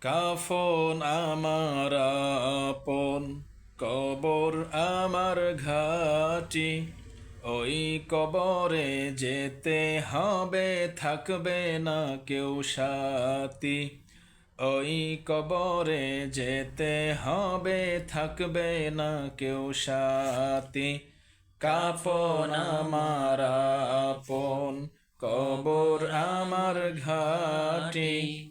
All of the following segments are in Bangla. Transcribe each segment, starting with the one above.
কাফন আমার আপন, কবর আমার ঘাটি। ওই কবরে যেতে হবে, থাকবে না কেউ সাথী। ওই কবরে যেতে হবে, থাকবে না কেউ সাথী। কাফন আমার আপন, কবর আমার ঘাটি।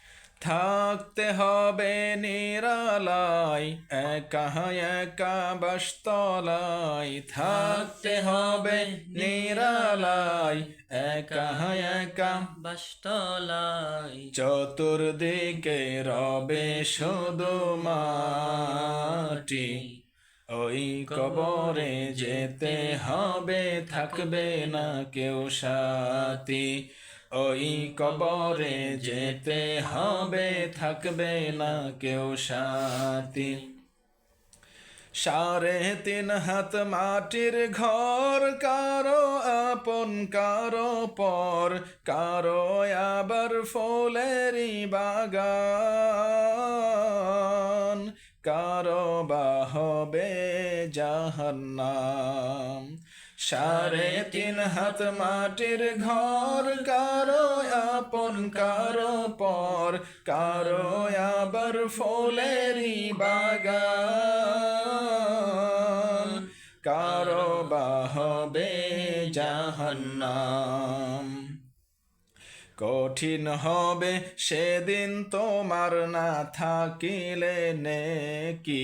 থাকতে হবে নিরালায়, একা একা বাসতলায়। থাকতে হবে নিরালায়, একা একা বাসতলায়। চতুর্দিকে রবে শুধু মাটি, ওই কবরে যেতে হবে, থাকবে না কেউ সাথী। ওই কবরে যেতে হবে, থাকবে না কেউ সাথী। সাড়ে তিন হাত মাটির ঘর, কারও আপন, কারও পর, কারও আবার ফুলেরই বাগান। কারও বা হবে জাহান্নাম। সাড়ে তিন হাত মাটির ঘর, কারও আপন, কারও পর, কারও আবার ফুলেরই বাগান, কারও বা হবে জাহান্নাম। কঠিন হবে সেদিন তোমার না থাকিলে নেকি?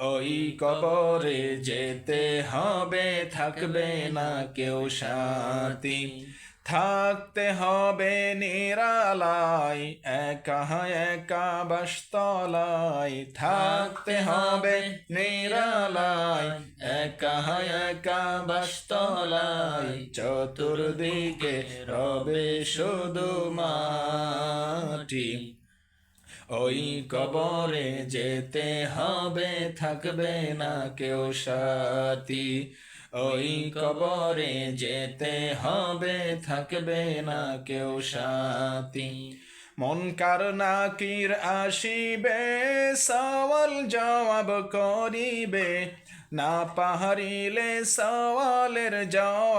ওই কবরে যেতে হবে, থাকবে না কেউ সাথী থাকতে হবে নিরালায়, একা একা বাসতলায়। থাকতে হবে নিরালায়, একা একা বাসতলায়। চতুর্দিকে রবে শুধু মাটি। ওই কবরে যেতে হবে, থাকবে না কেউ সাথী। ওই কবরে যেতে হবে, থাকবে না কেউ সাথী। মনকার নাকির আসিবে, সওয়াল জবাব করিবে। না পাহারিলে সওয়ালের জবাব,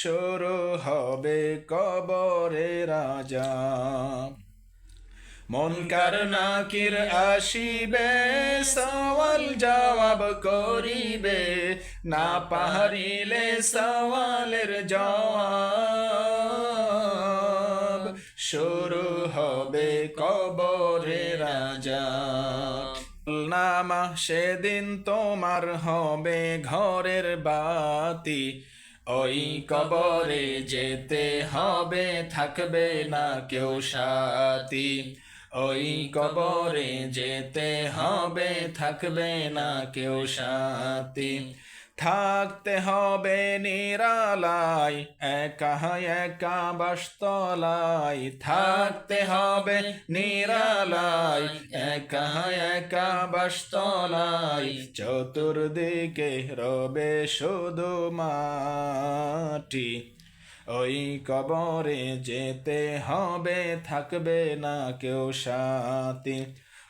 শুরু হবে কবরে রাজা। মনকার নাকির আসিবে, সওয়াল জবাব করিবে। না পাহারিলে সওয়ালের জবাব, শুরু হবে কবরে রাজা। সেদিন তোমার হবে ঘরের বাতি। ওই কবরে যেতে হবে, থাকবে না কেউ সাতি ওই কবরে যেতে হবে, থাকবে না কেউ সাথী। থাকতে হবে নিরালায়, একা একা বাসতলায়। থাকতে হবে নিরালায়, একা একা বাসতলায়। চতুর্দিকে রবে শুধু মাটি, ওই কবরে যেতে হবে, থাকবে না কেউ সাথী।